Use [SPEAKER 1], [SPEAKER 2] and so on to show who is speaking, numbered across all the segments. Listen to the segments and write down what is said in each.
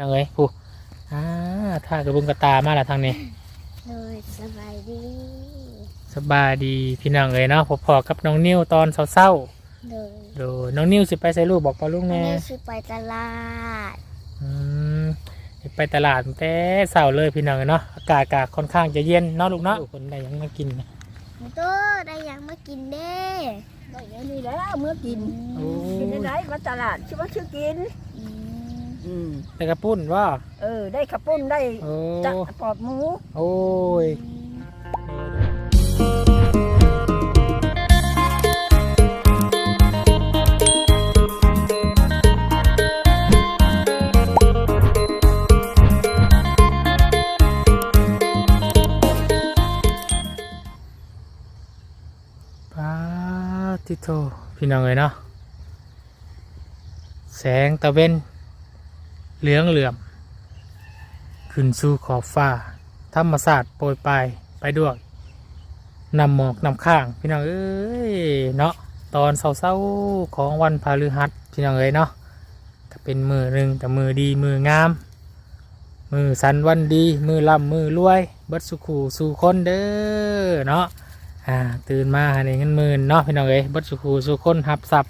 [SPEAKER 1] ยังไงผู้อ่าถ้ากระบุงกระตามาละทางนี้
[SPEAKER 2] เลยสบายดี
[SPEAKER 1] สบายดีพี่น้องเอ้ยเนาะพอๆกับน้องนิ้วตอนเศร้า
[SPEAKER 2] เลย
[SPEAKER 1] ๆดูน้องนิ้วสิไปใส่ลูกบอกปลาลูก
[SPEAKER 2] วัน
[SPEAKER 1] แน่
[SPEAKER 2] นี้สิไปตลาด
[SPEAKER 1] อืมสิไปตลาดตั้งแต่เช้าเลยพี่น้องเอ้ยเนาะอากาศกาค่อนข้างจะเย็นเนาะลูกเนาะคนได้หยังมากินนะ
[SPEAKER 2] โตได้หยังมากินเด้
[SPEAKER 3] ได้เดี๋ยวนี้แล้วเมื่อกิน
[SPEAKER 1] โอ้
[SPEAKER 3] กินได้ไหนมาตลาดชื่อว่าชื่อกิน
[SPEAKER 2] อืม
[SPEAKER 3] อืม
[SPEAKER 1] แต่กระปุ้นว่า
[SPEAKER 3] เออ ได้ขับปุ้นได้
[SPEAKER 1] โอ้
[SPEAKER 3] จะปอบหมู
[SPEAKER 1] โอ้ยป้าติโตพี่น้องเอ้ยเนาะแสงตะเวน เหลืองเหลื่อม ขึ้นสู่ขอบฟ้า ธรรมศาสตร์โปรยปลายไปด้วยนำหมอกนำข้าง พี่น้องเอ้ยเนาะตอนเศร้าๆของวันพาฤหัสพี่น้องเอ้ยเนาะก็เป็นมือหนึ่งแต่มือดีมืองาม มือสันวันดี มือล่ำมือรวยบิดสุขูสู่คนเด้อเนาะอ่าตื่นมาหาในเงินหมื่นเนาะพี่น้องเอ้ยบิดสุขูสู่คนหับสับ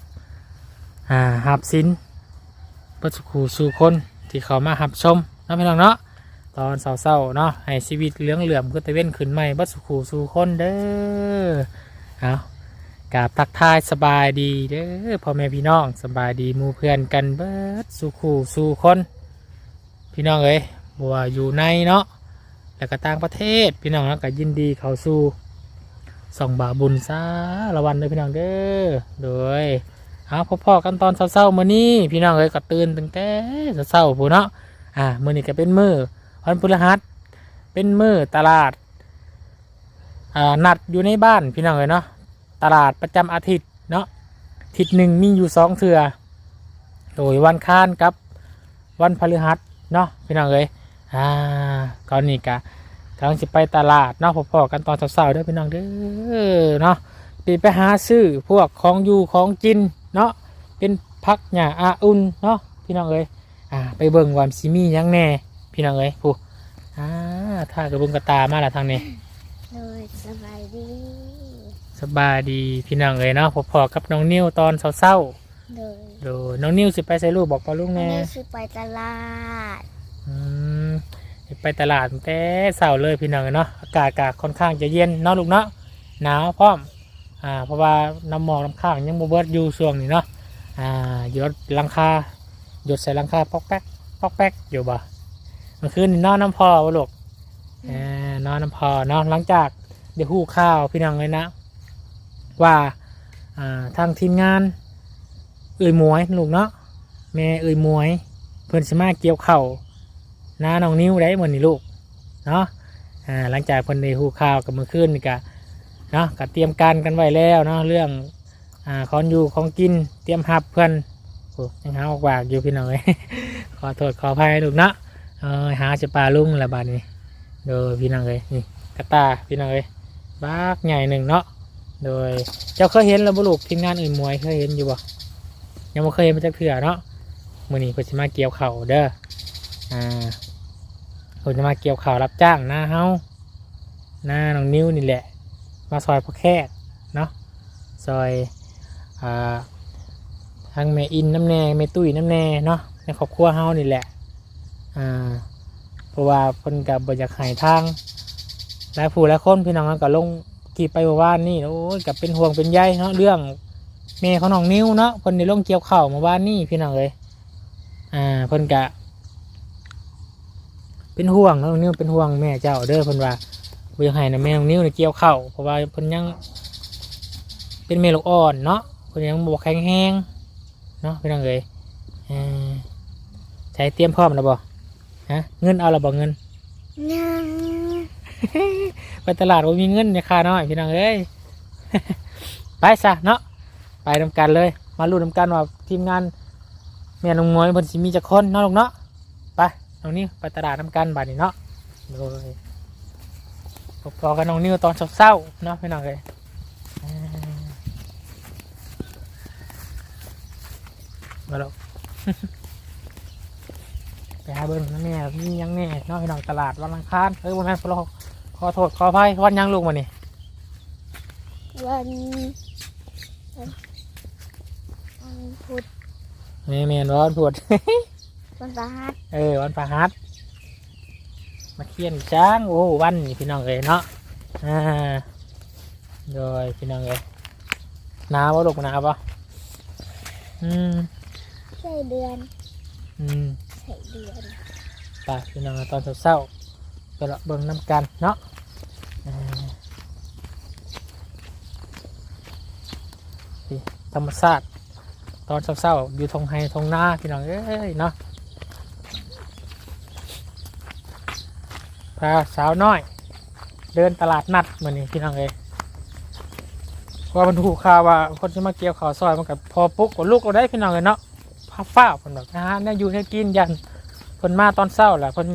[SPEAKER 1] อ่าหับสินบิดสุขูสู่คน ที่เขามาหับชมเนาะพี่น้องเนาะตอนเศร้าๆเนาะให้ชีวิตเลืองเหลื่อมก็ตะเว้นขึ้นใหม่บัดสุขูสู่คนเด้อเอากราบทักทายสบายดีเด้อพ่อแม่พี่น้องสบายดีมู่เพื่อนกันเบิดสุขูสู่คน พี่น้องเอ้ยบัวอยู่ในเนาะแล้วก็ต่างประเทศพี่น้องแล้วก็ยินดีเขาสู่ส่องบาบุญซาละวันเลยพี่น้องเด้อโดย เอาพ่อๆกันตอนเศร้าๆมื้อนี้ พี่น้องเอ้ยก็ตื่นตั้งแต่เศร้าๆพูนเนาะอ่ามื้อนี้ก็เป็นมื้อวันพฤหัสเป็นมือตลาดอ่านัดอยู่ในบ้านพี่น้องเลยเนาะตลาดประจำอาทิตย์เนาะอาทิตย์หนึ่งมีอยู่สองเถื่อโดยวันค้านกับวันพฤหัสเนาะพี่น้องเลยอ่าก่อนนี้กะกำลังจะไปตลาดเนาะพอๆกันตอนเช้าๆเด้อพี่น้องเด้อเนาะปีไปหาซื้อพวกของอยู่ของกิน เนาะเป็นพักหญ้าอาอุ่นเนาะพี่น้องเลยอ่าไปเบิ่งวามซิมีหยังแหน่พี่น้องเอ้ยผู้อ่าถ้ากระบุงกระตามาละทางนี้
[SPEAKER 2] เลยสบายดี
[SPEAKER 1] สบายดีพี่น้องเอ้ยเนาะพอๆกับน้องนิ้วตอนเศร้า
[SPEAKER 2] เลย
[SPEAKER 1] ๆดูน้องนิ้วสิไปใส่ลูกบอกปลาลูก
[SPEAKER 2] วัน
[SPEAKER 1] แน่
[SPEAKER 2] นี้สิไปตลาด
[SPEAKER 1] อืมสิไปตลาดตั้งแต่เช้าเลยพี่น้องเอ้ยเนาะอากาศกาค่อนข้างจะเย็นเนาะลูกเนาะหนาวพร้อม อ่าเพราะว่าน้ำหมอกน้ำข้างยังบ่เบิดอยู่ช่วงนี้เนาะอ่าหยดหลังคาหยดใส่หลังคาปอกแป๊กปอกแป๊กอยู่บ่เมื่อคืนนี่นอนน้ำพอวะลูกเอ่อนอนน้ำพอเนาะหลังจากเดี๋ยวหู้ข้าวพี่น้องเลยนะ ว่าอ่าทางทีมงาน เอ่ยหมวยลูกเนาะแม่เอ่ยหมวย เพื่อนสมาเกี่ยวเข่าวน้าน้องนิ้วได้เหมือนนี่ลูกเนาะอ่าหลังจากเพิ่นได้หู้ข้าวกับมือขึ้นนี่กะ เนาะก็เตรียมการกันไว้แล้วเนาะเรื่องอ่าของอยู่ของกินเตรียมหับเพื่อนโอ้ยังหาออกวากอยู่พี่น้องเลยขอโทษขออภัยลูกเนาะเออหาจะปลาลุงละบาดนี้โดยพี่น้องเลยนี่กระตาพี่น้องเลยบากใหญ่หนึ่งเนาะโดยเจ้าเคยเห็นแล้วบุลูกทีมงานอื่นมวยเคยเห็นอยู่บ่ยังไม่เคยเห็นมาจากเถื่อเนาะมือนี้เพิ่นจะมาเกี่ยวเข่าเด้ออ่าเพิ่นจะมาเกี่ยวเข่ารับจ้างหน้าเฮาหน้าน้องนิ้วนี่แหละ มาซอยพ่อแค่เนาะซอยอ่าทางแม่อินน้ำแน่แม่ตุ้ยน้ำแน่เนาะในครอบครัวเฮานี่แหละอ่าเพราะว่าเพิ่นกับบอยากใหายทางหลายผู้หลายคนพี่น้องก็ลงกี่ไปเมื่อวานนี่โอ้ยกับเป็นห่วงเป็นใยเนาะเรื่องแม่ของน้องนิ้วเนาะเพิ่นลงเกี่ยวเข้าวเมื่อวานนี่พี่น้องเลยอ่าเพิ่นกะเป็นห่วงน้องนิ้วเป็นห่วงแม่เจ้าเด้อเพิ่นว่า บ่อยากให้นะแม่น้องนิ้วเนี่ยเกี่ยวข้าวเพราะว่าเพิ่นยังเป็นเมลูกอ่อนเนาะเพิ่นยังบ่แข็งแรงเนาะพี่น้องเอ้ยอ่าใช้เตรียมพร้อมแล้วบ่ฮะเงินเอาละบอกเงิน
[SPEAKER 2] ยัง
[SPEAKER 1] ไปตลาดว่ามีเงินในค่าน้อยพี่น้องเอ้ยไปซะเนาะไปนำกันเลย มาลุ้นนำกันว่าทีมงานแม่นงมวยเพิ่นสิมีจักคนเนาะลูกเนาะไปน้องนิ้วไปตลาดนำกันบัดนี้เนาะโดย พอๆกับน้องนิ้วตอนเช้าๆเนาะพี่น้องเอ้ยอ่ามาแล้วไปหาเบิ้งนะแม่มีหยังแน่เนาะพี่น้องตลาดวันอังคารเอ้ยวันนั้นพอขอโทษขออภัยวันหยังลูกมานี่
[SPEAKER 2] วันวันวันพุธ
[SPEAKER 1] แม่แม่นวันพูด
[SPEAKER 2] วันพฤหัส
[SPEAKER 1] เออวันพฤหัส มาเคียนช้างโอ้วันนี่พี่น้องเอ้ยเนาะอ่าโดยพี่น้องเอ้ยหนาวบ่ลูกหนาวบ่อืม
[SPEAKER 2] ใส่เดือน
[SPEAKER 1] อืม
[SPEAKER 2] ใส่เดือน
[SPEAKER 1] ไปพี่น้องตอนเศร้าๆไปละเบิ่งน้ำกันเนาะอ่านี่ธรรมชาติตอนเศร้าๆอยู่ทงไฮทงหน้าพี่น้องเอ้ยเนาะ พาสาวน้อย เดินตลาดนัดมือนี้พี่น้องเอ้ยว่าบรรทุกข่าวว่าคนจะมาเกี่ยวข่าวซอยมันกับพอปุ๊กกับลูกเราได้พี่น้องเลยเนาะพาฟ้าคนแบบนะฮะเนี่ยอยู่ให้กินยันเพิ่นมาตอนเช้าแหละเพิ่น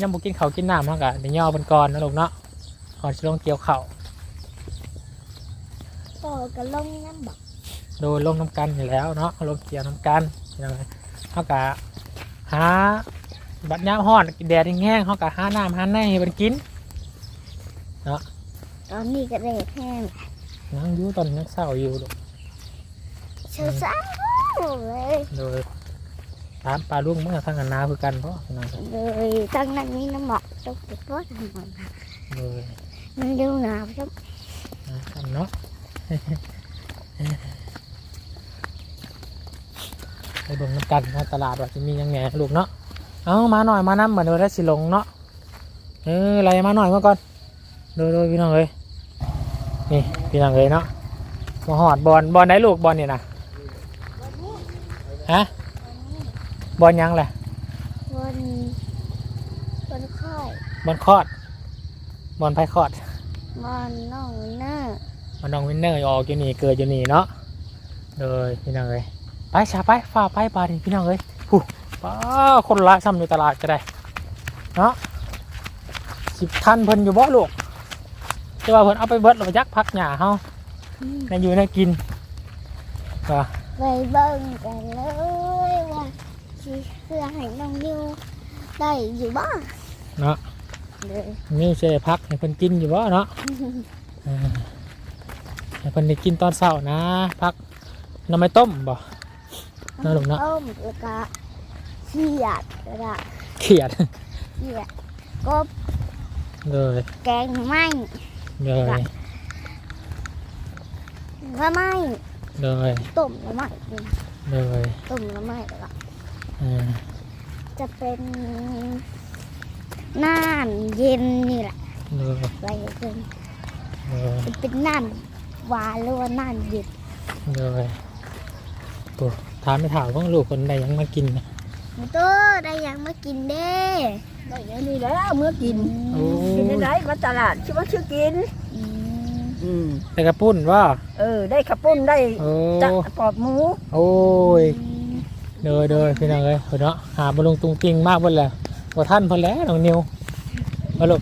[SPEAKER 1] ยังบ่กินข้าวกินน้ำมันก็เดี๋ยวย่อเพิ่นก่อนนะลูกเนาะก่อนสิลงเกี่ยวข้าว
[SPEAKER 2] ต่อกับลงน้ำบอก
[SPEAKER 1] โดยลงน้ำกันอยู่แล้วเนาะลงเกี่ยวน้ำกันยังไงเฮาก็หา บัดยามฮ้อนแดดแห้งๆเฮาก็หาน้ำหาในให้เพิ่นกิน
[SPEAKER 2] ตอนนี้ก็ได้แห้ง
[SPEAKER 1] ยังอยู่ตอนยังเช้าอยู่ลูก
[SPEAKER 2] เช้าเช้าๆเลย
[SPEAKER 1] โดยถามปลาลุงเมื่อทางกันนาคือกันเพราะนั่น
[SPEAKER 2] เลยตั้งนั้นมีน้ำหมอกตกติดรถทำมัน
[SPEAKER 1] โดย
[SPEAKER 2] มันดูหนาวจัง
[SPEAKER 1] นะกันเนาะไปเบิ่งน้ำกันเนาะตลาดว่าจะมีหยังไงลูกเนาะ เอามาหน่อยมาน้ำเหมือนว่าได้สิลงเนาะเอออะไรมาหน่อยมาก่อนดูดูพี่น้องเลยนี่พี่น้องเลยเนาะมาหอดบอลบอลไหนลูกบอลนี่นะฮะบอลหยังแหละ
[SPEAKER 2] วันวันค่อย
[SPEAKER 1] บอลคอดบอลไพ่คอด
[SPEAKER 2] มันน้องหน้า
[SPEAKER 1] มันน้องวินเนอร์ออกอยู่นี่เกิดอยู่นี่เนาะเลยพี่น้องเลยไปชาไปฝ่าไปบาดนี่พี่น้องเลยผู้ ป้าคนร้ายซ้ำอยู่ตลาดก็ได้ เนาะสิบทันเพิ่นอยู่บ่ลูกจะว่าเพิ่นเอาไปเบิดเราไปยักพักหญ้าเฮาในอยู่ในกินก็
[SPEAKER 2] ไปเบิ่งกันเลยว่าสิเพื่อให้น้องนิวได้อยู่บ้าง
[SPEAKER 1] เนาะ
[SPEAKER 2] เลย
[SPEAKER 1] นี่เชพักให้เพิ่นกินอยู่บ่เนาะเออให้เพิ่นได้กินตอนเช้านะ พักน้ำไม่ต้มบ่น่าหลงนะ
[SPEAKER 2] ต้มแล้วก็ เขียดแล้วก็
[SPEAKER 1] เขียด
[SPEAKER 2] เขียดกบ
[SPEAKER 1] เลย
[SPEAKER 2] แกงไหม้
[SPEAKER 1] เลย
[SPEAKER 2] ละไม้
[SPEAKER 1] เลย
[SPEAKER 2] ต้มละไม้กิน
[SPEAKER 1] เลย
[SPEAKER 2] ต้มละไม้แล้วก็
[SPEAKER 1] เออ
[SPEAKER 2] จะเป็นน้ำเย็นนี่แหละ
[SPEAKER 1] เลย
[SPEAKER 2] ไปเป็น
[SPEAKER 1] เลย
[SPEAKER 2] จะเป็นน้ำหวานหรือว่าน้ำเย็น
[SPEAKER 1] เลยโอ้ถามไม่ถามว่าลูกคนใดยังมากินนะ
[SPEAKER 2] หมูตัวได้ยังมากินเด้
[SPEAKER 3] ได้แนวนี้แล้วเมื่อกิน
[SPEAKER 1] โอ้
[SPEAKER 3] กินได้ไหนมาตลาดชื่อว่าชื่อกิน
[SPEAKER 2] อืม
[SPEAKER 3] อืม
[SPEAKER 1] แต่กระปุ้นว่า
[SPEAKER 3] เออ ได้ขับปุ้นได้
[SPEAKER 1] โอ้
[SPEAKER 3] จะปอบหมู
[SPEAKER 1] โอ้ยเดยเดยพี่น้องเอ้ยเนาะหาบอลงตุงติงมากเพิ่นแหละบ่ท่านเพิ่นแล้วน้องนิวมาลูก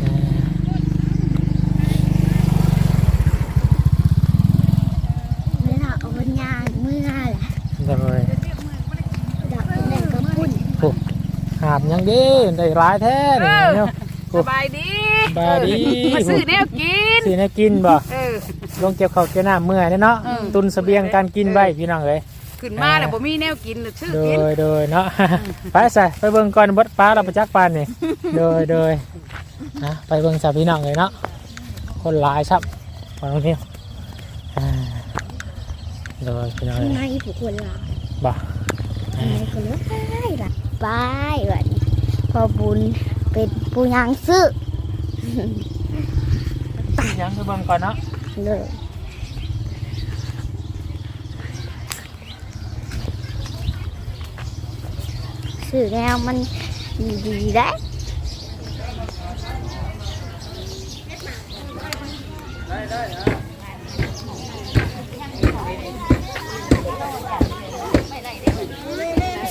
[SPEAKER 1] เออ
[SPEAKER 2] เมื่อเอาปัญญาเมื่อแหละ
[SPEAKER 1] เลย
[SPEAKER 2] ดับเป็นแดงกระปุ่น
[SPEAKER 1] หาบ ยังดีได้ร้ายแท้นี่เนี่ย
[SPEAKER 4] สบายดี
[SPEAKER 1] บายดี
[SPEAKER 4] มาซื้อแนวกิน
[SPEAKER 1] สิให้กินบ่
[SPEAKER 4] เออ
[SPEAKER 1] ลงเก็บข้าวเก็บน้ำเมื่อยเด้อเนาะ
[SPEAKER 4] เออ
[SPEAKER 1] ตุนเสบียงการกินไว้พี่น้องเอ้ย
[SPEAKER 4] ขึ้นมาแล้วบ่มีแนวกินเลยซื้อ
[SPEAKER 1] โด
[SPEAKER 4] กิน
[SPEAKER 1] ยโดยเนาะไปใส่ไปเบิ่งก่อนเบดฟ้าเราไปจักปานนี่โดยโดยนะไปเบิ่งสาวพี่น้องเลยเนาะคนหลายครับขอตรงนี้อ่าโดยพี่น้อง
[SPEAKER 2] ข้าง
[SPEAKER 1] เลย
[SPEAKER 2] ในผู้คนลา
[SPEAKER 1] บ่
[SPEAKER 2] ข้างในคนละไปละไปวันนี้ พอบุญเป็นผู้ยังซื้อ
[SPEAKER 1] ยังไปเบิ่งก่อนเนาะ
[SPEAKER 2] เลยสื่อแนวมันดีๆได้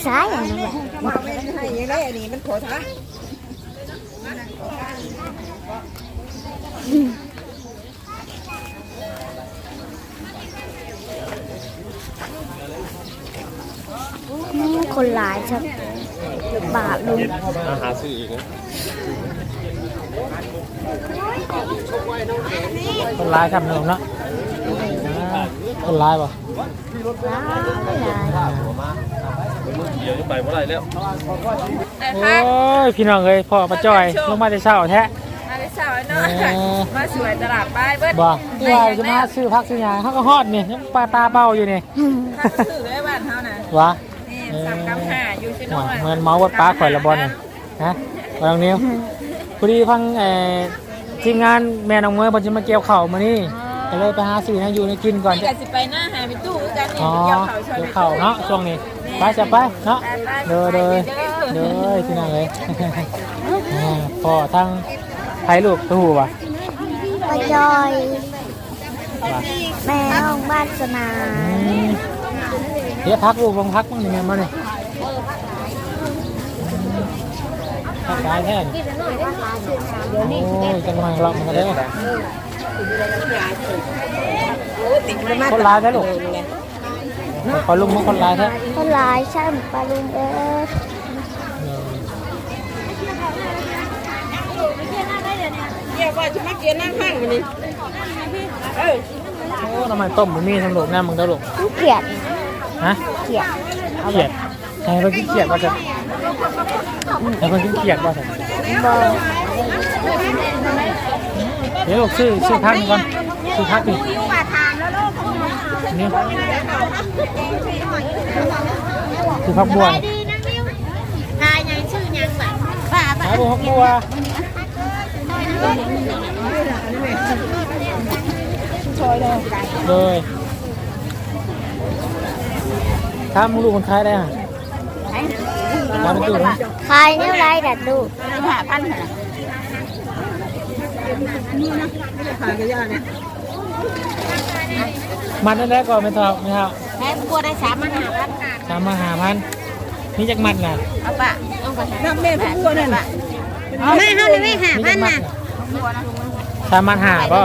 [SPEAKER 2] ใช่อย่างนั้
[SPEAKER 3] มาเว้นให้ยังไงอันนี้มันขอท้า
[SPEAKER 2] คนหลายครับบาปลุง
[SPEAKER 5] อาหาซื้ออีกนะ
[SPEAKER 1] คนร้ายครับน้องเนาะคนร้ายป่ะ
[SPEAKER 2] หลายหลาย
[SPEAKER 5] เดี๋ยวจะไปเมื่อไหร่แล้ว
[SPEAKER 1] โอ้ยพี่น้องเอ้ยพ่อมาจอยลงมาแต่เช้าแท้
[SPEAKER 4] มาได้เช้าเนาะ
[SPEAKER 1] เออ
[SPEAKER 4] มาสวยตลาดป้ายเบิ้ล
[SPEAKER 1] บ่ที่ว่าจะมาซื้อพักซื้อยาเขาก็ฮอดนี่ยังปลาตาเป้าอยู่นี่
[SPEAKER 4] ซื้อเลยบ้านเฮาน่ะ
[SPEAKER 1] วะ
[SPEAKER 4] นี่สั่งกำหาอยู่ชิโน่
[SPEAKER 1] เหมือนเมาส์วัดป้าข่อยละบอลนี่ฮะวางนิ้วพอดีฟังเอ่อทีมงานแม่น้องเมย์เพอจะมาเกี่ยวเข่าวมานี่ก็เลยไปหาซื้อให้อยู่ในกินก่อน
[SPEAKER 4] นี่
[SPEAKER 1] จะ
[SPEAKER 4] ก็สิไปหน้าหาไปตู้คือกันนี่
[SPEAKER 1] อ๋อ
[SPEAKER 4] เกี่ยวข้าวช่วย
[SPEAKER 1] เกี่ยวเข่าวเนาะช่วงนี้ ไปจะไปเนาะเดินเดินเดินพี่น้องเลยอ่าพ่อทั้งไทยลูกตู้วะ
[SPEAKER 2] ป้าจอย
[SPEAKER 1] วะ
[SPEAKER 2] แม่น้องบ้านสนา
[SPEAKER 1] อืมเดี๋ยวพักลูกลงพักบ้างนี่แม่มาเนี่ยพักได้แท้นี่โอ้ยจังหวะเรามันก็ได้คนร้ายแท้ลูก ขอลุงมาคนร้ายแท้
[SPEAKER 2] คนหลายใช่ไหมป้าลุงเอ้ย
[SPEAKER 4] เกี่ยวว่าจะมาเกี่ยวนั่งข้างมันนี่เออ
[SPEAKER 1] โอ้ทำไมต้มบะหมี่ทำลูกแน่มึงเด้อลูก
[SPEAKER 2] ลูกเกียด
[SPEAKER 1] ฮะ
[SPEAKER 2] เกียด
[SPEAKER 1] เขียดใช่เพิ่งเขียดว่าจะให้เพิ่งเขียดว่าจะ
[SPEAKER 2] บอ
[SPEAKER 1] เดี๋ยวลูกซื้อซื้อพักก่อนซื้อพักดิ นี่ซื้อพักบัวนี่
[SPEAKER 2] นายยังชื่อยังแบบป้า
[SPEAKER 1] หาบัวพักบัวเลยถ้ามึงลูกคนขายได้อะร้านตู้นะ
[SPEAKER 2] ขายนิ้วไรดัดดู
[SPEAKER 4] หาพันหา
[SPEAKER 1] มันนั่ นแหละก่อนไม่ทอไม่เท่า
[SPEAKER 4] แม่บัวได้สามมันหาพัน
[SPEAKER 1] สามมาหาพันนี่จักมัดน่ะ
[SPEAKER 4] เอาปะเอาไปน้ำแม่บัวนั่น
[SPEAKER 2] เอาไม่เอาเลยไม่หา
[SPEAKER 1] นี่
[SPEAKER 2] พั
[SPEAKER 1] จั
[SPEAKER 2] น
[SPEAKER 1] กมั
[SPEAKER 2] นะ
[SPEAKER 1] ดน่ะสามมาหาป่ะ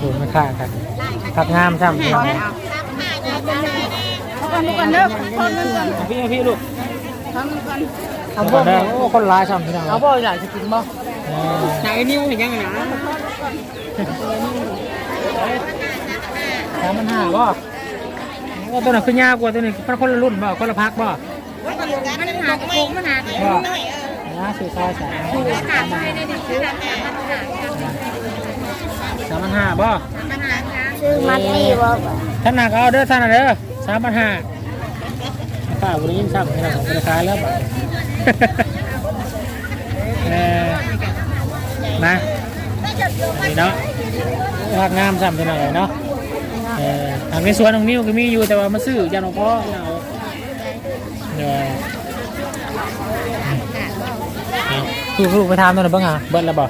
[SPEAKER 1] ดูไม่ค่ากันผักงามช่ำพี่น้อง
[SPEAKER 4] เอากันกันเด้อคนนึงกัน
[SPEAKER 1] เอาพี่เอาพี่ลูก
[SPEAKER 4] ทำกัน
[SPEAKER 1] เอาบ่ได้โอ้คนร้ายช่ำพี่น้อง
[SPEAKER 4] เอาบ่อยากจะกินบ่
[SPEAKER 1] เออ
[SPEAKER 4] ไหนนิ้วเห็นยังไงนะ
[SPEAKER 1] สามมันหาป่ะว่าตัวนั้นคือยากกว่าตัวนี้มันคนละรุ่นป่ะคนละพักป่ะ
[SPEAKER 4] มันหาโค้งมันหา
[SPEAKER 1] ป่ะนะสื่อซอยสามสามมันห้าป่ะ
[SPEAKER 2] ชื่อมัดนี่บอก
[SPEAKER 1] ท่านหนักเอาเด้อท่านน่ะเด้อสามพันห้าข้าวบริยินซ้ำนี่นะบริการแล้วบ่ เออ มานี่เนาะภาคงามซ้ำที่ไหนเนาะเออทางในสวนของนิ้วก็มีอยู่แต่ว่ามาซื้อยันของพ่อเอาเดี๋ยวลูกลูกไปทำตัวไหนบ้างอะเบิ้ลแล้วบ่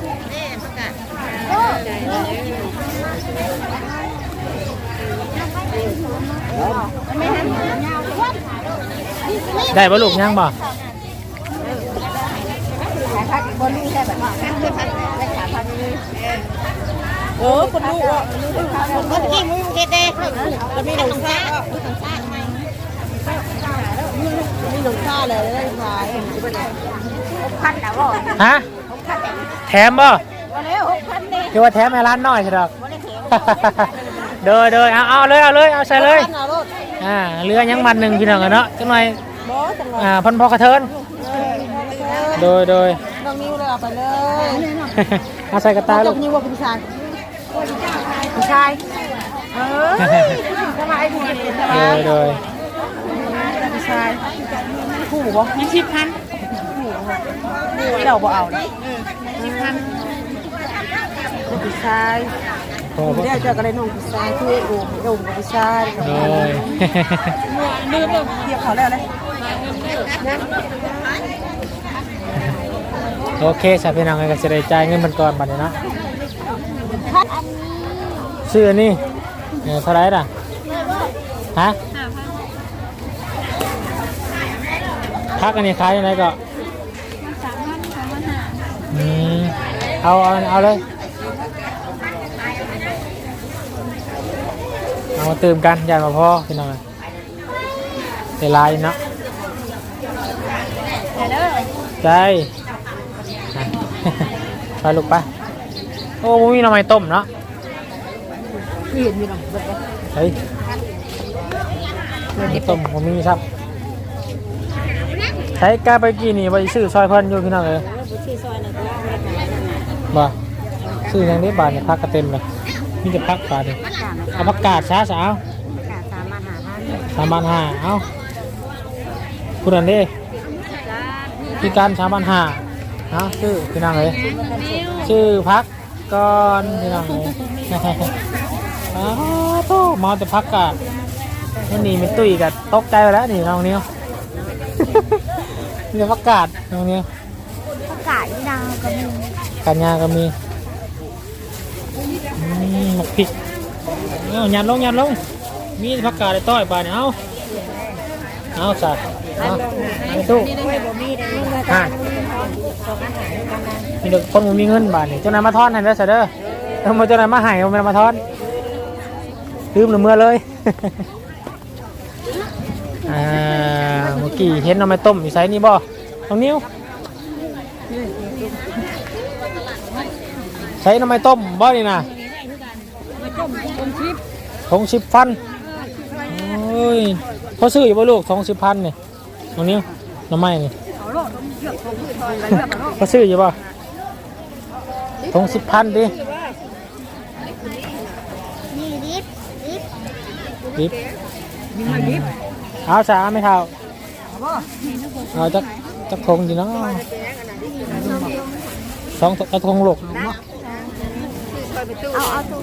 [SPEAKER 1] ได้บ่ลูกยังบ่
[SPEAKER 4] โอ้คนลูกอะ
[SPEAKER 2] เมื่อกี้มึงเฮ็ดเด้
[SPEAKER 4] จะมีหนุ่มข้ามีหนุ่มข้าเลยได้ขาย
[SPEAKER 2] พันนะบอก
[SPEAKER 1] ฮะแถมบ่
[SPEAKER 2] วันนี้หกพันนี่
[SPEAKER 1] คือว่าแถมให้ร้านน้อยใช่ดอกเดยเดยเอาเอาเลยเอาเลยเอาใส่เลย
[SPEAKER 4] เอารถ
[SPEAKER 1] อ่าเรือยังมันหนึ่งพี่น้องกันเนาะจังหน่อย
[SPEAKER 4] บ่จังหวะ
[SPEAKER 1] อ่าพันพอกระเทินโดยโดย
[SPEAKER 4] น้องนิ้วเลยเอาไปเลย
[SPEAKER 1] เอาใส่กระตาลูก
[SPEAKER 4] นิ้วว่าเป็นชาย ผู้ชาย เออสบายดีส
[SPEAKER 1] โด
[SPEAKER 4] บาย
[SPEAKER 1] ยโดย
[SPEAKER 4] ผู้ชายผู้บ่ยี่สิบพันเราบ่เอานะยี่สิบพันผู้ชาย
[SPEAKER 1] พอบ่
[SPEAKER 4] เดี๋ยวเจอกันเลยน้องผู้ชายคือโอ้โหกับผู้ชาย
[SPEAKER 1] โดย
[SPEAKER 4] ลืมเลยเดี๋ยวเขาแล้วเลย
[SPEAKER 1] โอเคสาพี่น้องก็จะได้จ่ายเงินมันก่อนบัดนี้เนาะ ซื้ออันนี้เออเท่าไหรล่ะฮะพักอันนี้ขายยังไงก็อืมเอาเอาเอาเลยเอามาเติมกันอย่ามาพอพี่น้องได้หลายเนาะใจอะไปลูกไป โอ้บ่มีหน่อไม้ต้มเนาะ
[SPEAKER 3] เห็นมีน้ำเบิดบ่
[SPEAKER 1] เฮ้ยน่อไม้ต้มบ่มีครับใช้กาไปกี่นี่ไปซื้อซอยเพิ่นอยู่พี่น้องเอ้ยบ่ซื้อยังได้บาทเนี่ยพักก็เต็มเลยมีแต่พักบาทเนี่ยเอาผักกาดช้าสาวสามพันห้าเอาคุณอันนี้พี่การสามพันห้าเอาชื่อพี่น้องเอ้ยชื่อพัก ก่อนพี่น้องเอ้ยอ้าวโตมาแต่พักกาดวันนี้ไม่ตุ้ยกับตกใจไปแล้วนี่น้องนิ้วเดี๋ยวพักกาดน้องนิ้ว
[SPEAKER 2] อากาศที่ดังก็มี
[SPEAKER 1] กันยาก็มีอืมหมกพริกเอาหยัดลงหยัดลงมีพักกาดได้ต้อยไปเนี่ยเอาเอาสัตว์เอาไป ตู้อะมีเด็กคนมีเงินบาทนี่เจ้านายมาทอนให้แล้วเสยด้อเออมาเจ้านายมาให้เอามันมาทอนลืมหรือเมื่อเลยอ่าเมื่อกี้เห็นเอาไปต้มอยู่ไซนี่บ่ตรงนิ้วใช้น้ำไม่ต้มบ่นี่นะทงสิบพันโอ้ยพอซื้ออยู่บ่ลูกทงสิบพันเนี่ย ตรงนิ้วน้ำไม้นี่พอซื้ออยู่บ่ทงสิบพันดิ
[SPEAKER 2] นี่ดิบดิบ
[SPEAKER 1] ลิฟเอาสาไม่เท่าเอาจักจักทงดีเนาะสองจักทงลูก
[SPEAKER 2] เอาเอาตัว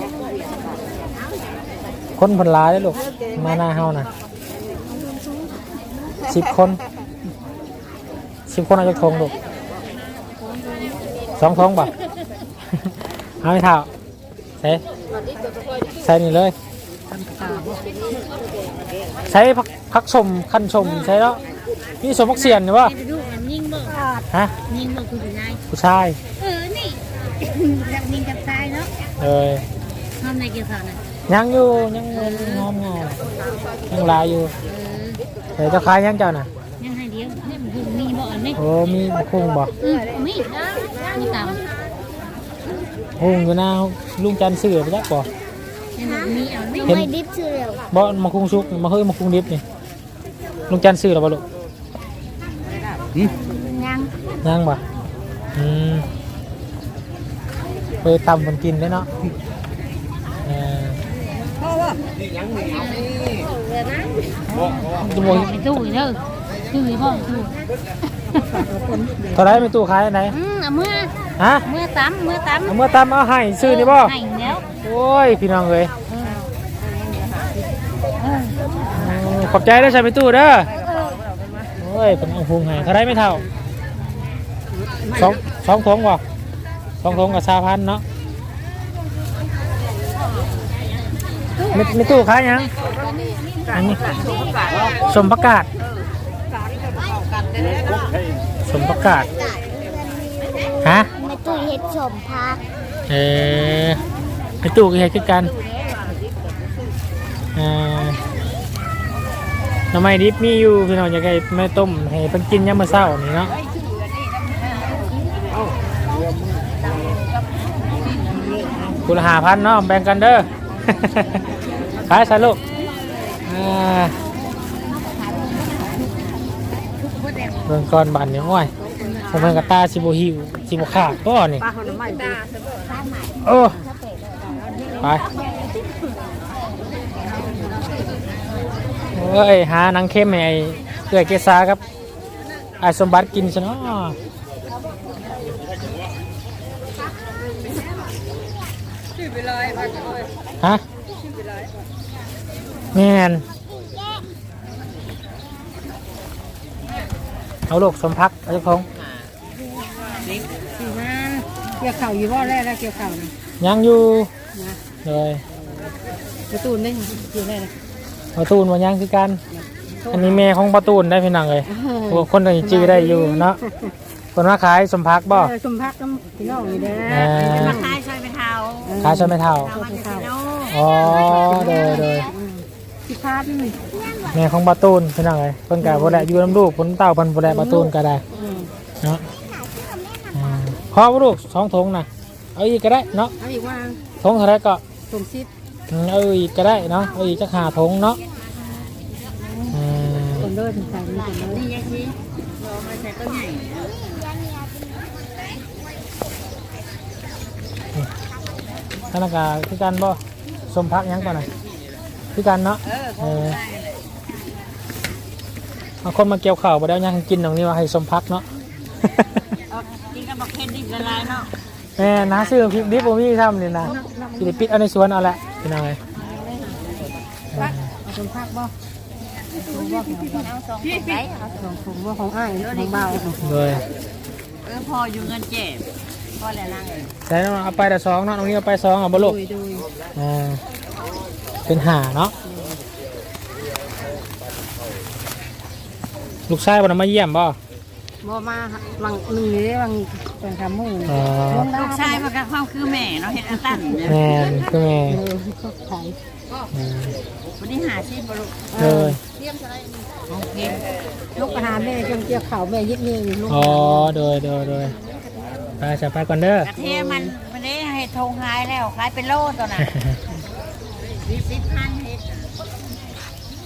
[SPEAKER 1] คนผลร้ายได้อลูกมาหน้าเฮานะ สิบคนสิบคนเอาจักทงลูกสองทงป่ะเอาไม่เท่าใส่ใส่นี่เลยใช้พักพักชมคันชมใช่แล้วนี่สมพักเสียนหรือว่า
[SPEAKER 4] ดูมันยิงบ่
[SPEAKER 1] ฮะ
[SPEAKER 4] ยิงบ่คืออยู่ไหน
[SPEAKER 1] ผู้ชาย
[SPEAKER 4] เออนี่จับยิงจับตายเนาะ
[SPEAKER 1] เอย
[SPEAKER 4] ทำในเกี่ยวกับน่ะ
[SPEAKER 1] ยังอยู่ยังงอมงอมยังหลายอยู่
[SPEAKER 4] เออ
[SPEAKER 1] เดี๋ยวจะขายยังเจ้าน่ะ
[SPEAKER 4] ยังให้เดียวเนี่ยมันคือมีบ่อันนี้
[SPEAKER 1] โอ้มีคุ้งบ่
[SPEAKER 4] อืมมีนะมีตาม
[SPEAKER 1] คุ้งอยู่หน้าลุงจันทร์ซื้อไปจักบ่
[SPEAKER 4] ยังมีเอาไม่
[SPEAKER 1] เห็น
[SPEAKER 2] ไม่ดิบชื่อเร็ว
[SPEAKER 1] บ่มาคุ้งชุกมาเฮ้ยมาคุ้งดิบนี่ลุงจันทร์ซื้อแล้วบ่ลูก
[SPEAKER 2] ยัง
[SPEAKER 1] ยังบ่อืมไปตำคนกินได้เนาะเออ จะบอก
[SPEAKER 4] ไอ้ตู้อีเด้อตู้อีบ่ตู้
[SPEAKER 1] เท่าไรไม่ตู้ขายอันไหน
[SPEAKER 4] อืมเอามื่อ
[SPEAKER 1] ฮะ
[SPEAKER 4] เมื่อตำเมื่อตำ
[SPEAKER 1] เอาเมื่อตำเอาให้ซื้อนี่บ่
[SPEAKER 4] ให้แล้ว
[SPEAKER 1] โอ้ยพี่น้องเอ้ยอืมขอบใจได้อใช่ไปตู้เด้อโอ้ยเป็นเอาพุงให้เท่าไรไม่เท่าสองสองทงบ่สองทงกับซาพันเนาะ ไม่ไม่ตู้ขายหยังอันนี้สมประกาศสมประกาศฮะ
[SPEAKER 2] ไม่ตู้เห็ดสมพัก
[SPEAKER 1] เออไปตู้ก็เฮ็ดคือกันอ่าหน้ำไม้ดิบมีอยู่พี่น้องอยากให้แม่ต้มให้เพิ่นกินยามมื้อเช้านี่เนาะคุณหาพันเนาะแบ่งกันเด้อ ขายใส่ลูกเบิ่งก่อนบันเนี่ยโอ้ยผมเพิ่นกับตาสิบ่หิวสิบ่ขาดก็นี่โอ้ไปเอ้ยหานังเข้มไอ้เกลือเกษาครับไอ้สมบัติกินซะเนาะฮะ แม่นเอาลูกสมพักเอาเจ้าของ
[SPEAKER 3] สี่มันเกี่ยวเข่าอยู่บ่แรกแล้วเกี่ยวเข่านี่
[SPEAKER 1] ยังอยู่เลย
[SPEAKER 3] ประตูนี่อยู่แรก
[SPEAKER 1] ประตูนวันยังคือกัน อันนี้แม่ของประตูนได้พี่นังเลยพวกคนอื่นจื้อได้อยู่เนาะคนมาขายสมพักบ่
[SPEAKER 3] สมพักน้ำพี่น้องอยู่เด้
[SPEAKER 1] เอ่อ
[SPEAKER 4] มาขายซอยไปเท้า
[SPEAKER 1] ขายใช่ไหมเท่า
[SPEAKER 3] อเข่า
[SPEAKER 1] อ๋อ โดยโดย
[SPEAKER 3] สสิพาดนี่
[SPEAKER 1] แม่ของบาตูนเป็นยังไงเพิ่นกะบ่ได้อยู่น้ำลูกเพิ่นเต้าเพิ่นบ่ได้บาตูนก็ได้
[SPEAKER 3] อืม
[SPEAKER 1] เนาะอ่าพอบ่ลูกสองถุงน่ะเอาอีกก็ได้เนาะ
[SPEAKER 3] เอาอีกว่า
[SPEAKER 1] ถุงเท่าไหร่ก็
[SPEAKER 3] ถุงซิป
[SPEAKER 1] อืมเอาอีกก็ได้เนาะเอาอีกจักหาถุงเนาะอืม
[SPEAKER 3] คนเดินใส่นี่คนเดินนี่ยังสิ
[SPEAKER 1] ธนากาคือกันบ่สมพักหยังก่อนน่ะ คือกันเนาะเออเอาคนมาเกี่ยวข้าวบ่ได้เอาหยังให้กินตรงนี้ว่าให้สมพักเนาะ
[SPEAKER 3] กินกับบักเคนดิบละลายเนาะ
[SPEAKER 1] แม่นะซื้อพริกดิบบ่มีทำนี่นะสิได้ปิดเอาในสวนเอาแหละเป็นยังไง
[SPEAKER 3] เอาถุงผักบ่ถุงบ่เอาสองถุงไหนเอาสองถุงบ่ของอ้ายของเบา
[SPEAKER 1] เลย
[SPEAKER 3] เออพออยู่เงินเจ็บพอแล้วล่ะ
[SPEAKER 1] ใส่น้องเอาไปแต่สองเนาะตรงนี้เอาไปสองเอาบ่ลูก
[SPEAKER 3] ดูดู
[SPEAKER 1] อ่า เป็นหาเนาะลูกชายบ่นำมาเยี่ยมบ่
[SPEAKER 3] บ่มาวังหนึ่งนี้วังเป็นคำมุ่ง
[SPEAKER 1] อ๋อ
[SPEAKER 3] ลูกชายมันก็ความคือแม่เนาะเห็นอันตันเนี่ย
[SPEAKER 1] แม่นคือแม่
[SPEAKER 3] เออก็ขาย
[SPEAKER 1] อืม
[SPEAKER 3] วันนี้หาชีพบ่ลูก
[SPEAKER 1] เลย
[SPEAKER 3] โอเคลูกไปหาแม่จนเกี่ยวเข่าแม่ยึดนี่ลูก
[SPEAKER 1] อ๋อโดยโดยโดยไปจะไปก่อนเด้อก
[SPEAKER 3] ระเทียมมันมันได้ให้ทงหายแล้วขายเป็นโลตัวน่ะ สิบพันเฮ็ด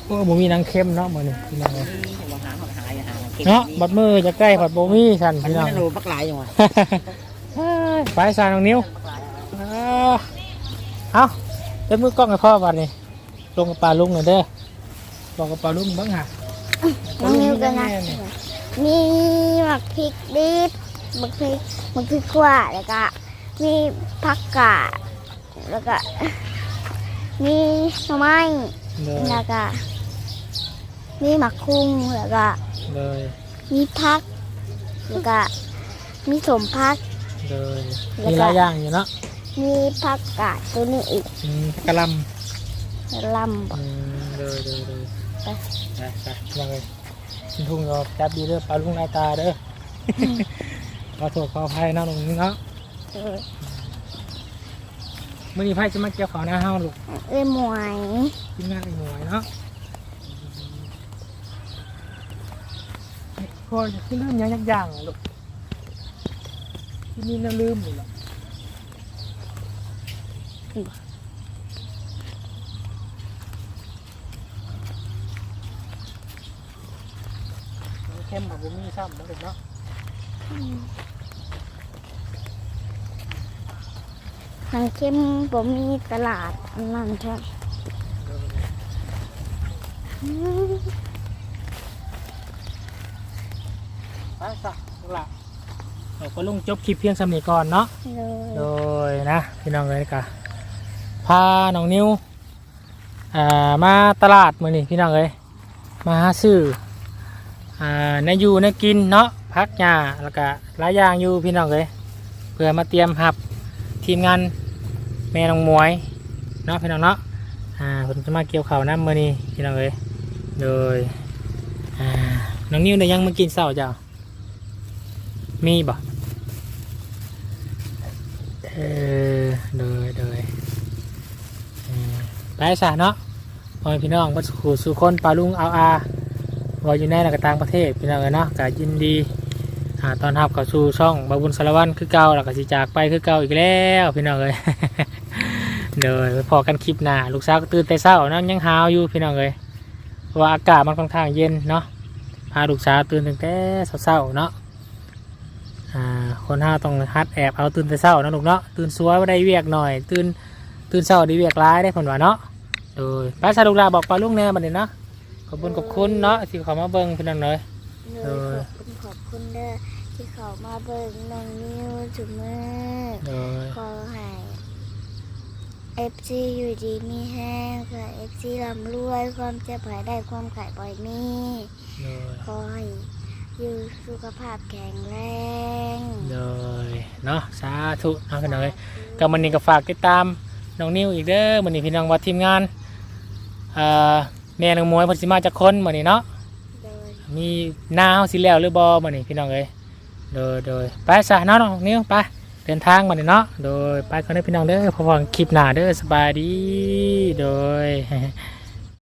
[SPEAKER 1] โอ้บ่มีนางเข้มเนาะมื้อนี้พี่น้องเอ้ย
[SPEAKER 3] บ่หาหาหาเก็บ
[SPEAKER 1] เนาะบัดมือจะใกล้บัดบ่มีสั่น
[SPEAKER 3] มัน
[SPEAKER 1] พี่น้อง
[SPEAKER 3] ไม่รู้บักหลายอยู่ว่ะ
[SPEAKER 1] ไปสารน้องนิ้วเอาเอาเล่นมือกล้องให้พ่อก่อนนี่ลงกับปลาลุงหน่อยเด้อบอกกับปลาลุงบ้างฮะ
[SPEAKER 2] น้องนิวกันนะ
[SPEAKER 1] นี่
[SPEAKER 2] มีหมักพริกดิบหมักพริกหมักพริกขั่วแล้วก็มีผักกาดแล้วก็ มีหน่อไม้
[SPEAKER 1] เลย
[SPEAKER 2] แล้วก็มีหมักคุ้งแล้วก็
[SPEAKER 1] เลย
[SPEAKER 2] มีพักแล้วก็มีสมพัก
[SPEAKER 1] เลย
[SPEAKER 2] แล้วก็
[SPEAKER 1] มีหลายอย่างอยู่เนาะ
[SPEAKER 2] มีผักกาดตัวนี้อีก
[SPEAKER 1] อืมกระหล
[SPEAKER 2] ลำำ
[SPEAKER 1] อืมเลยเลยเลย
[SPEAKER 2] ไป
[SPEAKER 1] ไปไปยังไงทุ่งเราจับดีเด้อปลาลุงหน้าตาเด้อขอโทษขออภัยเนาะตรงนี้เนาะ
[SPEAKER 2] เออ
[SPEAKER 1] มื่อนี้ไพ่จะมาเกี่ยวขาวหน้าห้าวลูก
[SPEAKER 2] เอ้ยหมวย
[SPEAKER 1] กินงานไอ้หน่วยเนาะพอจะลืมหยังยักอย่างเหรอลูกที่นี่น่าลืมอยู่หรอเข้มแบบบุมีซ้ำนะลูกเนาะ
[SPEAKER 2] ทางเข้มผมมีตลาดอันนั่นครับอืม
[SPEAKER 1] ไปสักลูกหละเราก็ลงจบคลิปเพียงสำนีก่อนเนาะ
[SPEAKER 2] เลย
[SPEAKER 1] โดยนะพี่น้องเลยกะพาน้องนิวอ่ามาตลาดมือนี่พี่น้องเลยมาหาซื้ออ่าในอยู่ในกินเนาะพักหญ้าแล้วก็หลายอย่างอยู่พี่น้องเลยเพื่อมาเตรียมหับทีมงาน แม่น้องมวยเนาะพี่น้องเนาะอ่าผมจะมาเกี่ยวเข่าน้ำมือนี่พี่น้องเลยโดยอ่าน้องนิวได้ยังมากินเสาจ้ามีบ่เออโดยโดยไปสาเนาะพ่อพี่น้องวัดสู่สู่คนปลาลุงเอาอาวอยู่ในและกต่างประเทศพี่น้องเอ้ยเนาะก็ยินดีตอนรับเข้าสู่ช่องบาบุญสารวันคือเก่าแล้วก็สิจากไปคือเก่าอีกแล้วพี่น้องเอ้ย เดี๋ยวไปพอกันคลิปหน้าลูกสาวก็ตื่นแต่เช้าเนาะยังหาวอยู่พี่น้องเอ้ยเพราะว่าอากาศมันค่อนข้างเย็นเนาะพาลูกสาวตื่นตั้งแต่เช้าๆเนาะอ่าคนห้าต้องฮัดแอบเอาตื่นแต่เช้าเนาะลูกเนาะตื่นสวยไม่ได้เวียกหน่อย ตื่นตื่นเช้าได้เวียกร้ายได้ผลว่าเนาะโดยป้าชาลูกลาบอกปลาลุงแน่บัดนี้เนาะขอบคุณขอบคุณเนาะที่เขามาเบิ่งเพี่นนังเลย
[SPEAKER 2] เลยขอบคุณขอบคุณเด้อที่เขามาเบิ่งน้องนิวจุมือ
[SPEAKER 1] โดย
[SPEAKER 2] ขอให้ เอฟซีอยู่ดีมีแห้งค่ะเอฟซีร่ำรวย ความเจ็บหายได้ความขายบ่อยมี
[SPEAKER 1] โดย
[SPEAKER 2] ขอให้อยู่สุขภาพแข็งแรง
[SPEAKER 1] โดยเนาะสาธุเนาะพี่น้องเลยกับมันนี้ก็ฝากติดตามน้องนิวอีกเด้อมันนี้พี่น้องว่าทีมงานอ่าแม่น้องมวยเพนสิมาจากคนมันนี้เนาะ
[SPEAKER 2] โดย
[SPEAKER 1] มีหน้าเฮาสิแล้วหรือบอมันนี้พี่น้องเอ้ยโดยโดยไปซะเนาะน้องนิ้วไป เดินทางมาเนาะโดยไปกันเด้อพี่น้องเด้อพอฟังคลิปหน้าเด้อสบายดีโดย